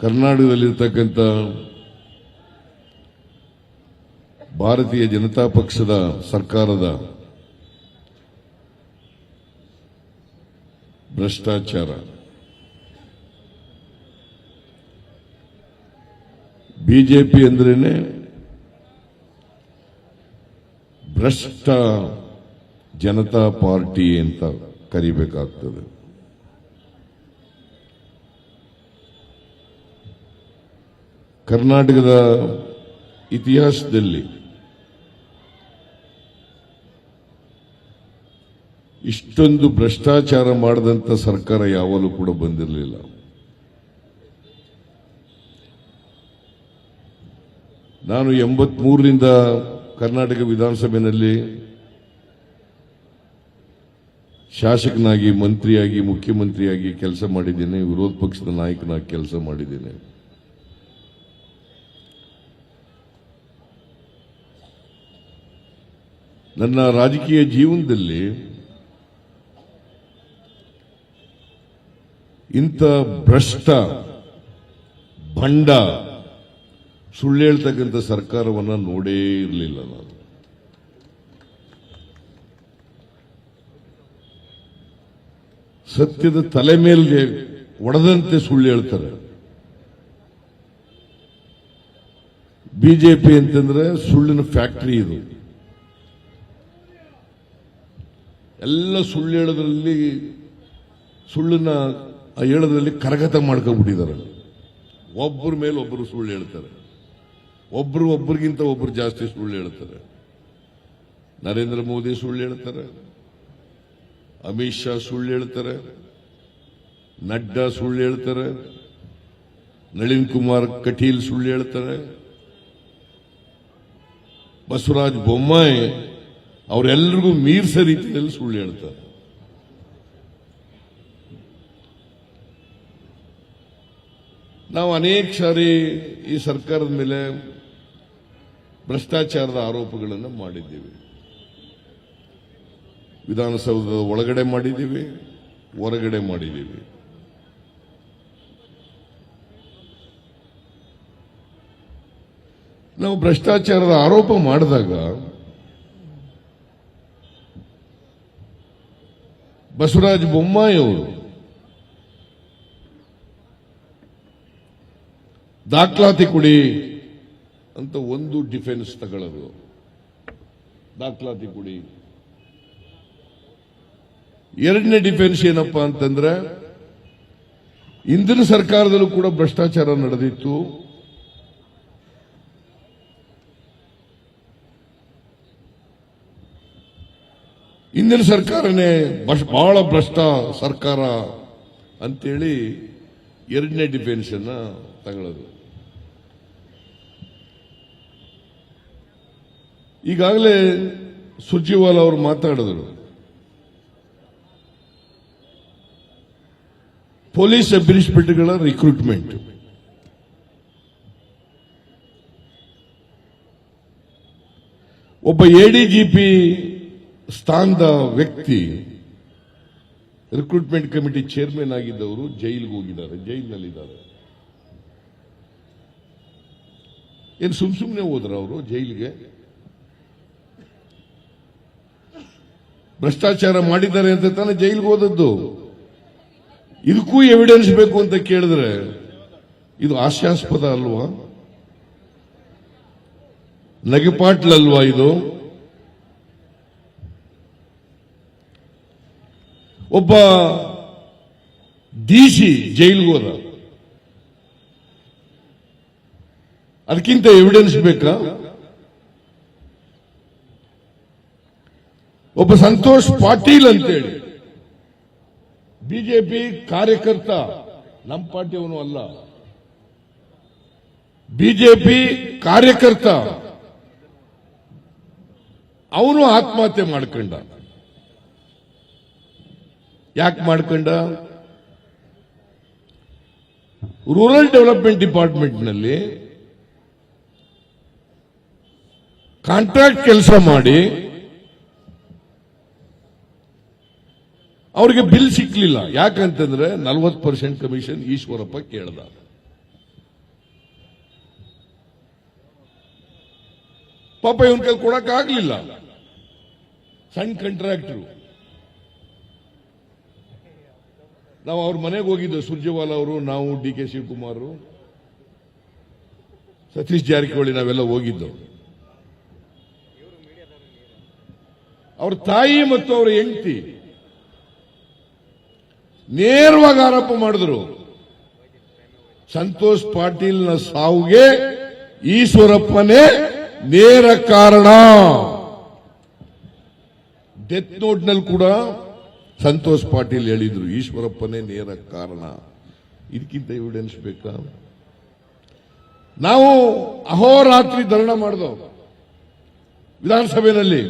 ಕರ್ನಾಟಕದಲ್ಲಿರ್ತಕ್ಕಂಥ ಭಾರತೀಯ ಜನತಾ ಪಕ್ಷದ ಸರ್ಕಾರದ ಭ್ರಷ್ಟಾಚಾರ. ಬಿಜೆಪಿ ಅಂದ್ರೇನೆ ಭ್ರಷ್ಟ ಜನತಾ ಪಾರ್ಟಿ ಅಂತ ಕರಿಬೇಕಾಗ್ತದೆ. ಕರ್ನಾಟಕದ ಇತಿಹಾಸದಲ್ಲಿ ಇಷ್ಟೊಂದು ಭ್ರಷ್ಟಾಚಾರ ಮಾಡಿದಂಥ ಸರ್ಕಾರ ಯಾವಾಗಲೂ ಕೂಡ ಬಂದಿರಲಿಲ್ಲ. ನಾನು ಎಂಬತ್ಮೂರರಿಂದ ಕರ್ನಾಟಕ ವಿಧಾನಸಭೆಯಲ್ಲಿ ಶಾಸಕನಾಗಿ, ಮಂತ್ರಿಯಾಗಿ, ಮುಖ್ಯಮಂತ್ರಿಯಾಗಿ ಕೆಲಸ ಮಾಡಿದ್ದೇನೆ, ವಿರೋಧ ಪಕ್ಷದ ನಾಯಕನಾಗಿ ಕೆಲಸ ಮಾಡಿದ್ದೇನೆ. ನನ್ನ ರಾಜಕೀಯ ಜೀವನದಲ್ಲಿ ಇಂಥ ಭ್ರಷ್ಟ, ಭಂಡ, ಸುಳ್ಳು ಹೇಳ್ತಕ್ಕಂಥ ಸರ್ಕಾರವನ್ನ ನೋಡೇ ಇರಲಿಲ್ಲ ನಾನು. ಸತ್ಯದ ತಲೆ ಮೇಲೆ ಒಡೆದಂತೆ ಸುಳ್ಳು ಹೇಳ್ತಾರೆ. ಬಿಜೆಪಿ ಅಂತಂದ್ರೆ ಸುಳ್ಳಿನ ಫ್ಯಾಕ್ಟರಿ ಇದು. ಎಲ್ಲ ಸುಳ್ಳು ಹೇಳೋದ್ರಲ್ಲಿ ಸುಳ್ಳನ್ನ ಹೇಳೋದ್ರಲ್ಲಿ ಕರಗತ ಮಾಡ್ಕೊಂಡ್ಬಿಟ್ಟಿದ್ದಾರೆ ಒಬ್ಬರ ಮೇಲೆ ಒಬ್ಬರು ಸುಳ್ಳು ಹೇಳ್ತಾರೆ. ಒಬ್ರು ಒಬ್ಬರಿಗಿಂತ ಒಬ್ರು ಜಾಸ್ತಿ ಸುಳ್ಳು ಹೇಳ್ತಾರೆ. ನರೇಂದ್ರ ಮೋದಿ ಸುಳ್ಳು ಹೇಳ್ತಾರೆ. ಅಮಿತ್ ಶಾ ಸುಳ್ಳು ಹೇಳ್ತಾರೆ. ನಡ್ಡಾ ಸುಳ್ಳು ಹೇಳ್ತಾರೆ. ನಳಿನ್ ಕುಮಾರ್ ಕಟೀಲ್ ಸುಳ್ಳು ಹೇಳ್ತಾರೆ. ಬಸವರಾಜ್ ಬೊಮ್ಮಾಯಿ ಅವರೆಲ್ಲರಿಗೂ ಮೀರ್ಸ ರೀತಿಯಲ್ಲಿ ಸುಳ್ಳು ಹೇಳ್ತಾರೆ. ನಾವು ಅನೇಕ ಸಾರಿ ಈ ಸರ್ಕಾರದ ಮೇಲೆ ಭ್ರಷ್ಟಾಚಾರದ ಆರೋಪಗಳನ್ನು ಮಾಡಿದ್ದೀವಿ. ವಿಧಾನಸೌಧದ ಒಳಗಡೆ ಮಾಡಿದ್ದೀವಿ, ಹೊರಗಡೆ ಮಾಡಿದ್ದೀವಿ. ನಾವು ಭ್ರಷ್ಟಾಚಾರದ ಆರೋಪ ಮಾಡಿದಾಗ ಬಸವರಾಜ ಬೊಮ್ಮಾಯಿಯವರು. ದಾಖಲಾತಿ ಕೊಡಿ ಅಂತ ಒಂದು ಡಿಫೆನ್ಸ್ ತಗೊಳ್ಳೋದು. ದಾಖಲಾತಿ ಕೊಡಿ. ಎರಡನೇ ಡಿಫೆನ್ಸ್ ಏನಪ್ಪಾ ಅಂತಂದ್ರೆ, ಇಂದಿನ ಸರ್ಕಾರದಲ್ಲೂ ಕೂಡ ಭ್ರಷ್ಟಾಚಾರ ನಡೆದಿತ್ತು. ಇಂದಿನ ಸರ್ಕಾರನೇ ಬಹಳ- ಭ್ರಷ್ಟ ಸರ್ಕಾರ ಅಂತೇಳಿ ಎರಡನೇ ಡಿಫೆನ್ಸ್ ಅನ್ನ ತಗೊಳ್ಳೋದು. ಈಗಾಗಲೇ ಸುರ್ಜಿವಾಲ ಅವರು ಮಾತಾಡಿದರು. Police sub recruitment. ಒಬ್ಬ ಎಡಿಜಿಪಿ ಸ್ಥಾನದ ವ್ಯಕ್ತಿ ರಿಕ್ರೂಟ್ಮೆಂಟ್ ಕಮಿಟಿ ಚೇರ್ಮನ್ ಆಗಿದ್ದವರು ಜೈಲ್ಗೆ ಹೋಗಿದ್ದಾರೆ, ಜೈಲಿನಲ್ಲಿದ್ದಾರೆ. ಏನು ಸುಮ್ ಸುಮ್ಮನೆ ಹೋದ್ರ ಅವರು ಜೈಲಿಗೆ? ಭ್ರಷ್ಟಾಚಾರ ಮಾಡಿದ್ದಾರೆ ಅಂತ ತಾನೇ ಜೈಲಿಗೆ ಹೋದದ್ದು. ಇದಕ್ಕೂ ಎವಿಡೆನ್ಸ್ ಬೇಕು ಅಂತ ಕೇಳಿದ್ರೆ ಇದು ಹಾಸ್ಯಾಸ್ಪದ ಅಲ್ವಾ? ನಗೆಪಾಟ್ಲಲ್ವಾ ಇದು? ಒಬ್ಬ ಡಿಸಿ ಜೈಲ್ಗೆ ಹೋದ. ಅದಕ್ಕಿಂತ ಎವಿಡೆನ್ಸ್ ಬೇಕಾ? ಒಬ್ಬ ಸಂತೋಷ್ ಪಾಟೀಲ್ ಅಂತೇಳಿ. ಬಿಜೆಪಿ ಕಾರ್ಯಕರ್ತ ನಮ್ಮ ಪಾರ್ಟಿಯವನು ಅಲ್ಲ. ಬಿಜೆಪಿ ಕಾರ್ಯಕರ್ತ, ಅವನು ಆತ್ಮಹತ್ಯೆ ಮಾಡ್ಕೊಂಡ. ಯಾಕೆ ಮಾಡ್ಕೊಂಡ? ರೂರಲ್ ಡೆವಲಪ್ಮೆಂಟ್ ಡಿಪಾರ್ಟ್ಮೆಂಟ್ನಲ್ಲಿ ಕಾಂಟ್ರಾಕ್ಟ್ ಕೆಲಸ ಮಾಡಿ ಅವರಿಗೆ ಬಿಲ್ ಸಿಕ್ಲಿಲ್ಲ. ಯಾಕಂತಂದ್ರೆ ನಲ್ವತ್ತು ಪರ್ಸೆಂಟ್ ಕಮಿಷನ್ ಈಶ್ವರಪ್ಪ ಕೇಳ್ದ. ಪಾಪ ಇವನ್ ಕೈ ಕೊಡಕ್ಕಾಗ್ಲಿಲ್ಲ. ಸಣ್ಣ ಕಾಂಟ್ರಾಕ್ಟರು ನಾವು ಅವ್ರ ಮನೆಗೆ ಹೋಗಿದ್ದು, ಸುರ್ಜೇವಾಲ ಅವರು, ನಾವು, ಡಿ ಕೆ ಶಿವಕುಮಾರ್ ಸತೀಶ್ ಜಾರಕಿಹೊಳಿ ನಾವೆಲ್ಲ ಹೋಗಿದ್ದು ಅವ್ರ ತಾಯಿ ಮತ್ತು ಅವರ ಹೆಂಡತಿ ನೇರವಾಗಿ ಆರೋಪ ಮಾಡಿದ್ರು. ಸಂತೋಷ್ ಪಾಟೀಲ್ನ ಸಾವುಗೆ ಈಶ್ವರಪ್ಪನೇ ನೇರ ಕಾರಣ. ಡೆತ್ ನೋಟ್ನಲ್ಲಿ ಕೂಡ ಸಂತೋಷ್ ಪಾಟೀಲ್ ಹೇಳಿದ್ರು, ಈಶ್ವರಪ್ಪನೇ ನೇರ ಕಾರಣ. ಇದಕ್ಕಿಂತ ಎವಿಡೆನ್ಸ್ ಬೇಕಾ ನಾವು ಅಹೋರಾತ್ರಿ ಧರಣ ಮಾಡಿದವು ವಿಧಾನಸಭೆಯಲ್ಲಿ.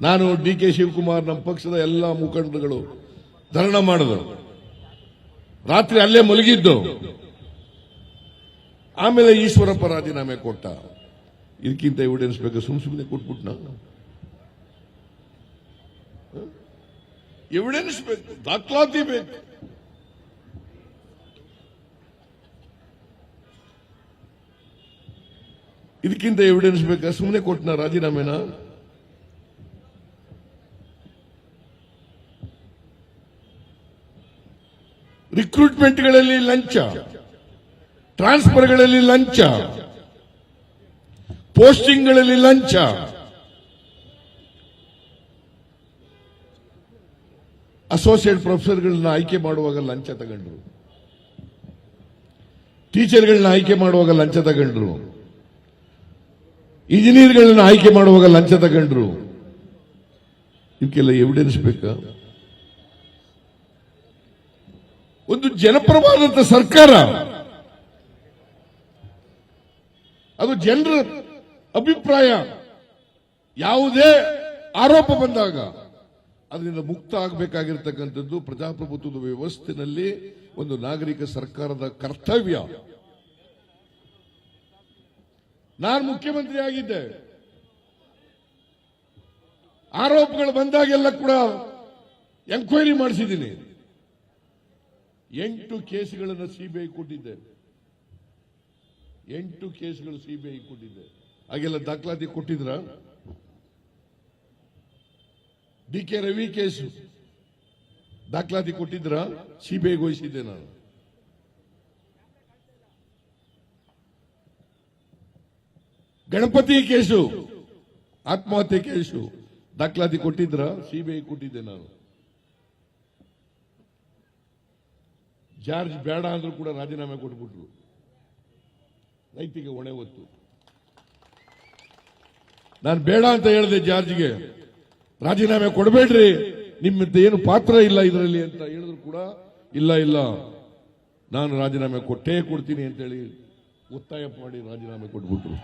ನಾನು ಡಿ ಕೆ ಶಿವಕುಮಾರ್ ನಮ್ಮ ಪಕ್ಷದ ಎಲ್ಲ ಮುಖಂಡರುಗಳು ಧರಣ ಮಾಡಿದ್ರು. ರಾತ್ರಿ ಅಲ್ಲೇ ಮಲಗಿದ್ದು. ಆಮೇಲೆ ಈಶ್ವರಪ್ಪ ರಾಜೀನಾಮೆ ಕೊಟ್ಟ. ಇದಕ್ಕಿಂತ ಎವಿಡೆನ್ಸ್ ಬೇಕು ಸುಮ್ ಸುಮ್ಮನೆ ಕೊಟ್ಬಿಟ್ನ ಎವಿಡೆನ್ಸ್ ಬೇಕು ದಾಖಲಾತಿ ಬೇಕು ಇದಕ್ಕಿಂತ ಎವಿಡೆನ್ಸ್ ಬೇಕಾ? ಸುಮ್ಮನೆ ಕೊಟ್ಟನ ರಾಜೀನಾಮೆನ? ರಿಕ್ರೂಟ್ಮೆಂಟ್ಗಳಲ್ಲಿ ಲಂಚ. ಟ್ರಾನ್ಸ್ಫರ್ಗಳಲ್ಲಿ ಲಂಚ. ಪೋಸ್ಟಿಂಗ್ಗಳಲ್ಲಿ ಲಂಚ. ಅಸೋಸಿಯೇಟ್ ಪ್ರೊಫೆಸರ್ಗಳನ್ನ ಆಯ್ಕೆ ಮಾಡುವಾಗ ಲಂಚ ತಗೊಂಡ್ರು. ಟೀಚರ್ಗಳನ್ನ ಆಯ್ಕೆ ಮಾಡುವಾಗ ಲಂಚ ತಗೊಂಡ್ರು. ಇಂಜಿನಿಯರ್ಗಳನ್ನ ಆಯ್ಕೆ ಮಾಡುವಾಗ ಲಂಚ ತಗೊಂಡ್ರು. ಇದಕ್ಕೆಲ್ಲ ಎವಿಡೆನ್ಸ್ ಬೇಕಾ? ಒಂದು ಜನಪರವಾದಂತ ಸರ್ಕಾರ. ಅದು ಜನರ ಅಭಿಪ್ರಾಯ. ಯಾವುದೇ ಆರೋಪ ಬಂದಾಗ. ಅದರಿಂದ ಮುಕ್ತ ಆಗಬೇಕಾಗಿರ್ತಕ್ಕಂಥದ್ದು ಪ್ರಜಾಪ್ರಭುತ್ವದ ವ್ಯವಸ್ಥೆನಲ್ಲಿ ಒಂದು ನಾಗರಿಕ ಸರ್ಕಾರದ ಕರ್ತವ್ಯ. ನಾನು ಮುಖ್ಯಮಂತ್ರಿ ಆಗಿದ್ದೆ ಆರೋಪಗಳು ಬಂದಾಗೆಲ್ಲ ಕೂಡ ಎಂಕ್ವೈರಿ ಮಾಡಿಸಿದ್ದೀನಿ. ಎಂಟು ಕೇಸ್ಗಳನ್ನು ಸಿಬಿಐ ಕೊಟ್ಟಿದ್ದೆ. ಎಂಟು ಕೇಸ್ಗಳು ಸಿಬಿಐ ಕೊಟ್ಟಿದ್ದೆ. ಹಾಗೆಲ್ಲ ದಾಖಲಾತಿ ಕೊಟ್ಟಿದ್ರ? D K Ravi case. ದಾಖಲಾತಿ ಕೊಟ್ಟಿದ್ರ? ಸಿಬಿಐ ವಹಿಸಿದ್ದೆ ನಾನು. ಗಣಪತಿ ಕೇಸು. ಆತ್ಮಹತ್ಯೆ ಕೇಸು. ದಾಖಲಾತಿ ಕೊಟ್ಟಿದ್ರ? ಸಿಬಿಐ ಕೊಟ್ಟಿದ್ದೆ ನಾನು. ಜಾರ್ಜ್ ಬೇಡ ಅಂದ್ರೂ ಕೂಡ ರಾಜೀನಾಮೆ ಕೊಟ್ಬಿಟ್ರು. ನೈತಿಕ ಹೊಣೆ ಹೊತ್ತು. ನಾನು ಬೇಡ ಅಂತ ಹೇಳಿದೆ ಜಾರ್ಜ್ಗೆ. ರಾಜೀನಾಮೆ ಕೊಡಬೇಡ್ರಿ. ನಿಮ್ಮಿಂದ ಏನು ಪಾತ್ರ ಇಲ್ಲ ಇದರಲ್ಲಿ ಅಂತ ಹೇಳಿದ್ರು ಕೂಡ ಇಲ್ಲ ಇಲ್ಲ. ನಾನು ರಾಜೀನಾಮೆ ಕೊಟ್ಟೇ ಕೊಡ್ತೀನಿ ಅಂತೇಳಿ ಒತ್ತಾಯ ಮಾಡಿ ರಾಜೀನಾಮೆ ಕೊಟ್ಬಿಟ್ರು.